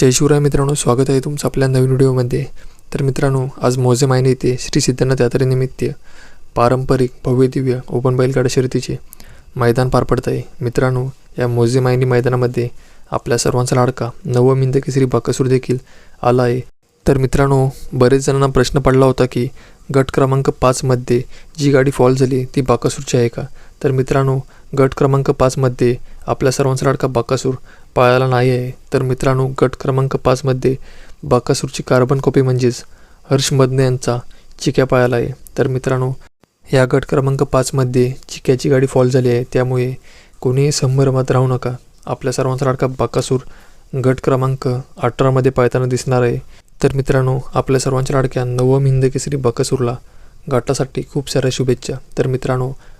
जय शिवराय मित्रांनो स्वागत आहे तुमचं आपल्या नवीन व्हिडिओमध्ये. तर मित्रांनो आज मोजे मायने येथे श्री सिद्धनाथ यात्रेनिमित्त पारंपरिक भव्य दिव्य ओपन बैलगाडा शर्यतीचे मैदान पार पडत आहे. मित्रांनो या मोजे मायनी मैदानामध्ये आपल्या सर्वांचा लाडका नवमिंद केसरी बाकासूर देखील आला आहे. तर मित्रांनो बरेच जणांना प्रश्न पडला होता की गट क्रमांक पाचमध्ये जी गाडी फॉल झाली ती बाकासूरची आहे का? तर मित्रांनो गट क्रमांक पाचमध्ये आपल्या सर्वांचा लाडका बाकासूर पाळायला नाही आहे. तर मित्रांनो गट क्रमांक पाचमध्ये बाकासूरची कार्बन कॉपी म्हणजेच हर्ष मदने यांचा चिक्या पाळायला आहे. तर मित्रांनो या गट क्रमांक पाचमध्ये चिक्याची गाडी फॉल झाली आहे. त्यामुळे कोणीही संभ्रमात राहू नका. आपल्या सर्वांचा लाडका बाकासूर गट क्रमांक अठरामध्ये पाळताना दिसणार आहे. तर मित्रांनो आपल्या सर्वांच्या लाडक्या नवम हिंद केसरी गाठासाठी खूप साऱ्या शुभेच्छा. तर मित्रांनो